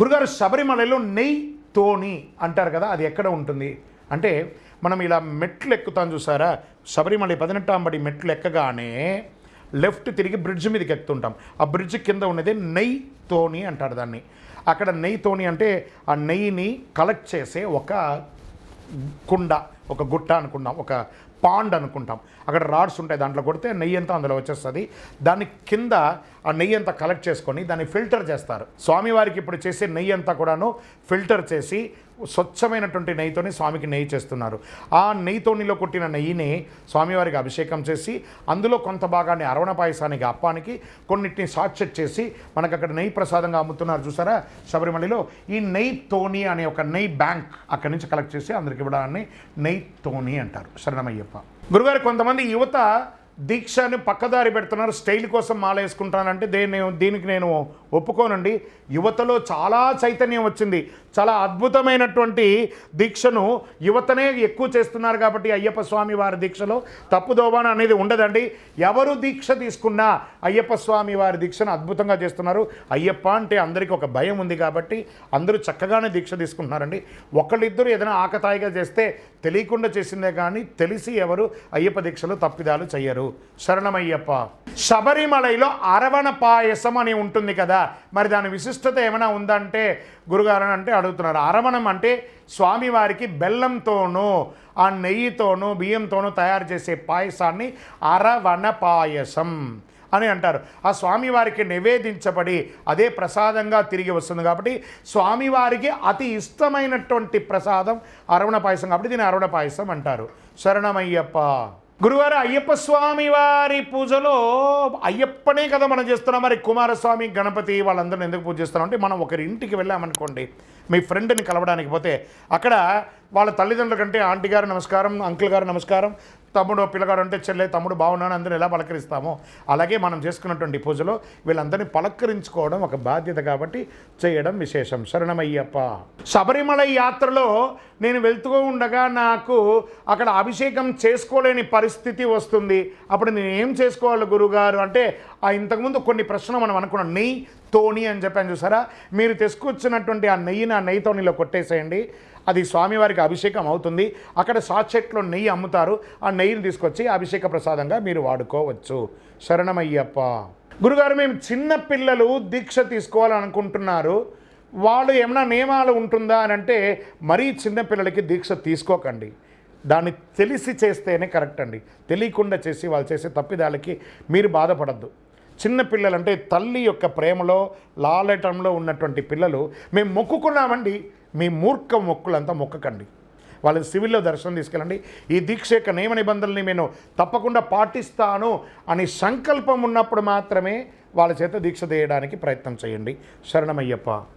గురుగారు శబరిమలలో నెయ్యి తోని అంటారు కదా అది ఎక్కడ ఉంటుంది? అంటే మనం ఇలా మెట్లు ఎక్కుతాం చూసారా? శబరిమల పదినెట్టాంబడి మెట్లు ఎక్కగానే లెఫ్ట్ తిరిగి బ్రిడ్జ్ మీదకి ఎక్కుతుంటాం. ఆ బ్రిడ్జ్ కింద ఉన్నది నెయ్యి తోని అంటారు దాన్ని. అక్కడ నెయ్యి తోని అంటే ఆ నెయ్యిని కలెక్ట్ చేసే ఒక కుండ ఒక గుట్ట అనుకుందాం ఒక పాండ్ అనుకుంటాం. అక్కడ రాడ్స్ ఉంటాయి దాంట్లో కొడితే నెయ్యి అంతా అందులో వచ్చేస్తుంది. దాని కింద ఆ నెయ్యి అంతా కలెక్ట్ చేసుకొని దాన్ని ఫిల్టర్ చేస్తారు. స్వామివారికి ఇప్పుడు చేసే నెయ్యి అంతా కూడాను ఫిల్టర్ చేసి స్వచ్ఛమైనటువంటి నెయ్యితోని స్వామికి నెయ్యి చేస్తున్నారు. ఆ నెయ్యితోనిలో కొట్టిన నెయ్యిని స్వామివారికి అభిషేకం చేసి అందులో కొంత భాగాన్ని అరవణ పాయసానికి అప్పానికి కొన్నిటిని సాక్షెట్ చేసి మనకు అక్కడ నెయ్యి ప్రసాదంగా అమ్ముతున్నారు చూసారా? శబరిమలలో ఈ నెయ్యి తోని అనే ఒక నెయ్యి బ్యాంక్ అక్కడి నుంచి కలెక్ట్ చేసి అందరికి ఇవ్వడాన్ని నెయ్యి తోని అంటారు. శరణమయ్యప్ప. గురుగారు కొంతమంది యువత దీక్షని పక్కదారి పెడుతున్నారు. స్టైల్ కోసం మాల వేసుకుంటానంటే దీనికి నేను ఒప్పుకోనండి. యువతలో చాలా చైతన్యం వచ్చింది. చాలా అద్భుతమైనటువంటి దీక్షను యువతనే ఎక్కువ చేస్తున్నారు కాబట్టి అయ్యప్ప స్వామి వారి దీక్షలో తప్పుదోబాన అనేది ఉండదండి. ఎవరు దీక్ష తీసుకున్నా అయ్యప్ప స్వామి వారి దీక్షను అద్భుతంగా చేస్తున్నారు. అయ్యప్ప అంటే అందరికీ ఒక భయం ఉంది కాబట్టి అందరూ చక్కగానే దీక్ష తీసుకుంటున్నారండి. ఒకళ్ళిద్దరు ఏదైనా ఆకతాయిగా చేస్తే తెలియకుండా చేసిందే కానీ తెలిసి ఎవరు అయ్యప్ప దీక్షలో తప్పిదాలు చెయ్యరు. శరణమయ్యప్ప. శబరిమలలో అరవణ పాయసం అని ఉంటుంది కదా. మరి దాని విశిష్టత ఏమైనా ఉందంటే గురుగారు అని అంటే అడుగుతున్నారు అరవణం అంటే స్వామివారికి బెల్లంతోనూ ఆ నెయ్యితోనూ బియ్యంతోనూ తయారు చేసే పాయసాన్ని అరవణ పాయసం అని అంటారు. ఆ స్వామివారికి నివేదించబడి అదే ప్రసాదంగా తిరిగి వస్తుంది కాబట్టి స్వామివారికి అతి ఇష్టమైనటువంటి ప్రసాదం అరవణ పాయసం కాబట్టి దీన్ని అరవణ పాయసం అంటారు. శరణమయ్యప్ప. గురువారు అయ్యప్ప స్వామి వారి పూజలో అయ్యప్పనే కదా మనం చేస్తున్నాం. మరి కుమారస్వామి గణపతి వాళ్ళందరిని ఎందుకు పూజ చేస్తున్నాం అంటే మనం ఒకరి ఇంటికి వెళ్ళామనుకోండి మీ ఫ్రెండ్ని కలవడానికి పోతే అక్కడ వాళ్ళ తల్లిదండ్రుల కంటే ఆంటీ గారు నమస్కారం అంకుల్ గారు నమస్కారం తమ్ముడు పిల్లగాడు అంటే చెల్లె తమ్ముడు బాగున్నాను అందరూ ఎలా పలకరిస్తామో అలాగే మనం చేసుకున్నటువంటి పూజలో వీళ్ళందరినీ పలకరించుకోవడం ఒక బాధ్యత కాబట్టి చేయడం విశేషం. శరణమయ్యప్ప. శబరిమల యాత్రలో నేను వెళ్తూ ఉండగా నాకు అక్కడ అభిషేకం చేసుకోలేని పరిస్థితి వస్తుంది. అప్పుడు నేను ఏం చేసుకోవాలి గురుగారు? అంటే ఆ ఇంతకుముందు కొన్ని ప్రశ్నలు మనం అనుకున్నాం. నెయ్యి తోణి అని చెప్పాను చూసారా? మీరు తెసుకొచ్చినటువంటి ఆ నెయ్యిని ఆ నెయ్యి తోణిలో కొట్టేసేయండి. అది స్వామివారికి అభిషేకం అవుతుంది. అక్కడ సాచెట్లో నెయ్యి అమ్ముతారు. ఆ నెయ్యిని తీసుకొచ్చి అభిషేక ప్రసాదంగా మీరు వాడుకోవచ్చు. శరణమయ్యప్ప. గురుగారు మేము చిన్న పిల్లలు దీక్ష తీసుకోవాలనుకుంటున్నారు. వాళ్ళు ఏమైనా నియమాలు ఉంటుందా అని అంటే మరీ చిన్నపిల్లలకి దీక్ష తీసుకోకండి. దాన్ని తెలిసి చేస్తేనే కరెక్ట్ అండి. తెలియకుండా చేసి వాళ్ళు చేసే తప్పిదాలకి మీరు బాధపడద్దు. చిన్న పిల్లలంటే తల్లి యొక్క ప్రేమలో లాలటంలో ఉన్నటువంటి పిల్లలు మేము మొక్కుకున్నామండి. మీ మూర్ఖ మొక్కులంతా మొక్కకండి. వాళ్ళని సివిల్లో దర్శనం తీసుకెళ్ళండి. ఈ దీక్ష యొక్క నియమ నిబంధనల్ని నేను తప్పకుండా పాటిస్తాను అని సంకల్పం ఉన్నప్పుడు మాత్రమే వాళ్ళ చేత దీక్ష చేయడానికి ప్రయత్నం చేయండి. శరణమయ్యప్ప.